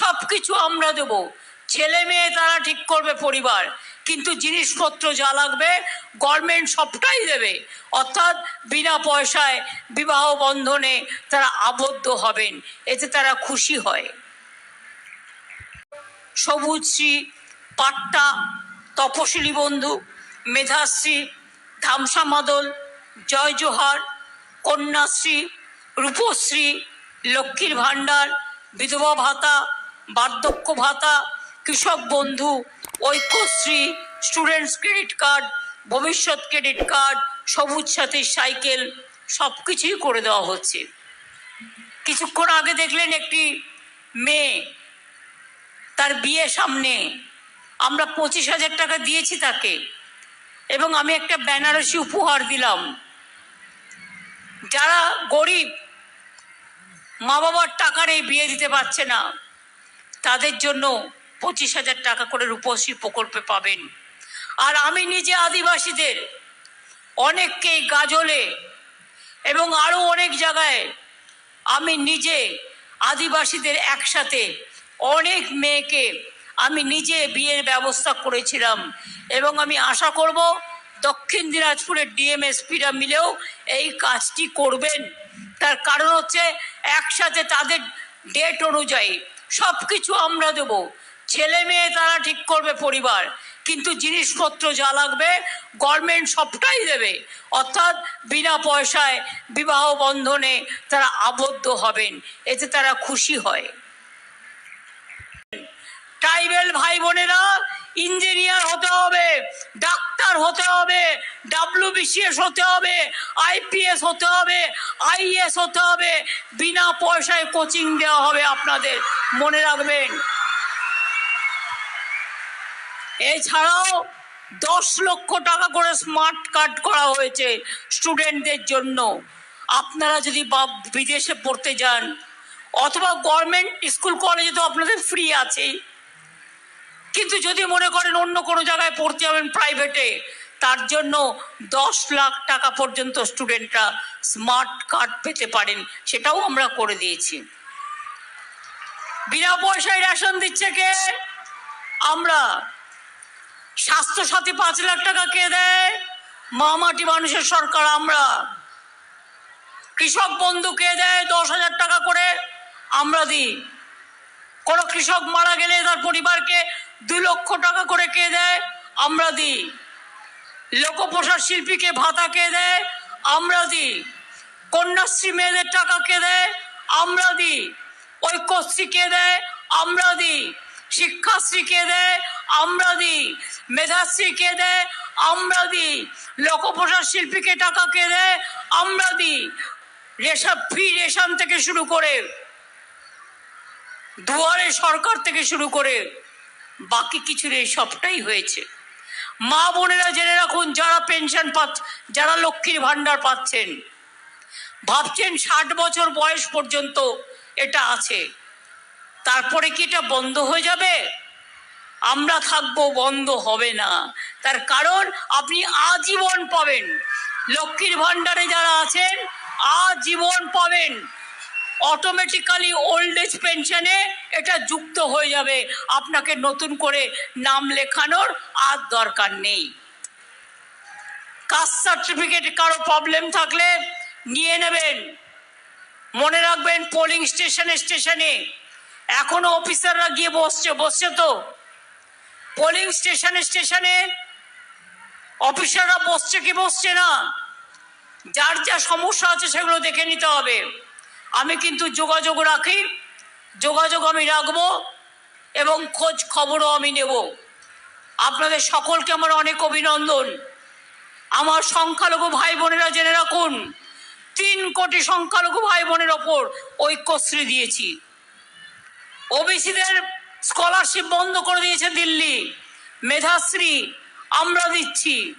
সব কিছু আমরা দেব। ছেলে মেয়ে তারা ঠিক করবে পরিবার, কিন্তু জিনিসপত্র যা লাগবে গভর্নমেন্ট সবটাই দেবে। অর্থাৎ বিনা পয়সায় বিবাহ বন্ধনে তারা আবদ্ধ হবেন, এতে তারা খুশি হয়। সবুজশ্রী পাট্টা, তপশিলি বন্ধু, মেধাশ্রী ধামসা মাদল, জয় জোহার, কন্যাশ্রী, রূপশ্রী, লক্ষ্মীর ভাণ্ডার, বিধবা ভাতা বার্ধক্য ভাতা, Krishak Bandhu, Aikyashree students credit card ভবিষ্যৎ credit card Sabooj Sathi cycle সব কিছুই করে দেওয়া হচ্ছে। কিছুক্ষণ আগে দেখলেন একটি মেয়ে, তার বিয়ে সামনে। আমরা পঁচিশ হাজার টাকা দিয়েছি তাকে, এবং আমি একটা বেনারসি উপহার দিলাম। যারা গরিব মা বাবার টাকার এই বিয়ে দিতে পারছে না। তাদের জন্য পঁচিশ হাজার টাকা করে রূপশ্রী প্রকল্পে পাবেন। আর আমি নিজে আদিবাসীদের অনেককেই গাজলে এবং আরও অনেক জায়গায় আমি নিজে আদিবাসীদের একসাথে অনেক মেয়েকে আমি নিজে বিয়ের ব্যবস্থা করেছিলাম এবং আমি আশা করব দক্ষিণ দিনাজপুরের ডিএমএসপিরা মিলেও এই কাজটি করবেন। তার কারণ হচ্ছে একসাথে তাদের ডেট অনুযায়ী সব কিছু আমরা দেব। ছেলে মেয়ে তারা ঠিক করবে পরিবার, কিন্তু জিনিসপত্র যা লাগবে গভর্নমেন্ট সবটাই দেবে। অর্থাৎ বিনা পয়সায় বিবাহ বন্ধনে তারা আবদ্ধ হবেন, এতে তারা খুশি হয়। ট্রাইবেল ভাই বোনেরা ইঞ্জিনিয়ার হতে হবে, ডাক্তার হতে হবে ডাব্লিউবিসিএস হতে হবে আইপিএস হতে হবে আইএস হতে হবে, বিনা পয়সায় কোচিং দেওয়া হবে আপনাদের। মনে রাখবেন। এছাড়াও দশ লক্ষ টাকা করে স্মার্ট কার্ড করা হয়েছে স্টুডেন্টদের জন্য। আপনারা যদি বা- বিদেশে পড়তে যান, অথবা গভর্নমেন্ট স্কুল কলেজে তো আপনাদের ফ্রি আছেই। কিন্তু যদি মনে করেন অন্য কোনো জায়গায় পড়তে যাবেন প্রাইভেটে তার জন্য দশ লাখ টাকা পর্যন্ত স্টুডেন্টরা স্মার্ট কার্ড পেতে পারেন, সেটাও আমরা করে দিয়েছি। বিনা পয়সায় রেশন দিচ্ছে কে? আমরা। স্বাস্থ্য স্বাস্থ্যসাথী পাঁচ লাখ টাকা কে দেয়? মামাটি মানুষের সরকার, আমরা। কৃষক বন্ধু কে দেয় দশ হাজার টাকা করে? আমরা দিই। কোনো কৃষক মারা গেলে তার পরিবারকে দুই লক্ষ টাকা করে কে দেয়? আমরা দিই। লোকপ্রসাদ শিল্পীকে ভাতা কে দেয়? আমরা দিই। কন্যাশ্রী মেয়েদের টাকা কে দেয়? আমরা দিই। ঐক্যশ্রী কে দেয়? আমরা দিই। শিক্ষাশ্রী কে দেয়? আমরা দিই। মেধাশ্রী কে দেয়? আমরা দিই। লোকপ্রসাদ শিল্পীকে টাকা কে দেয়? আমরা দিই। রেশন ফ্রি রেশন থেকে শুরু করে দুয়ারে সরকার থেকে শুরু করে বাকি কিছুর এই সবটাই হয়েছে। মা বোনেরা জেনে রাখুন, যারা পেনশন পাচ্ছ, যারা লক্ষ্মীর ভাণ্ডার পাচ্ছেন, ভাবছেন ষাট বছর বয়স পর্যন্ত এটা আছে। তারপরে কি এটা বন্ধ হয়ে যাবে? আমরা থাকব, বন্ধ হবে না। তার কারণ, আপনি আজীবন পাবেন। লক্ষ্মীর ভাণ্ডারে যারা আছেন, আজীবন পাবেন। অটোমেটিক্যালি ওল্ড এজ পেনশনে এটা যুক্ত হয়ে যাবে। আপনাকে নতুন করে নাম লেখানোর আর দরকার নেই। কাস্ট সার্টিফিকেট কারও প্রবলেম থাকলে নিয়ে নেবেন। মনে রাখবেন পোলিং স্টেশনে স্টেশনে এখনও অফিসাররা গিয়ে বসছে বসছে তো। পোলিং স্টেশনে স্টেশনে অফিসাররা বসছে কি বসছে না? যার যা সমস্যা আছে সেগুলো দেখে নিতে হবে। আমি কিন্তু যোগাযোগ রাখি, যোগাযোগ আমি রাখব এবং খোঁজ খবরও আমি নেব। আপনাদের সকলকে আমার অনেক অভিনন্দন। আমার সংখ্যালঘু ভাই বোনেরা জেনে রাখুন, তিন কোটি সংখ্যালঘু ভাই বোনের ওপর ঐক্যশ্রী দিয়েছি। ওবিসিদের স্কলারশিপ বন্ধ করে দিয়েছে দিল্লি। মেধাশ্রী আমরা দিচ্ছি।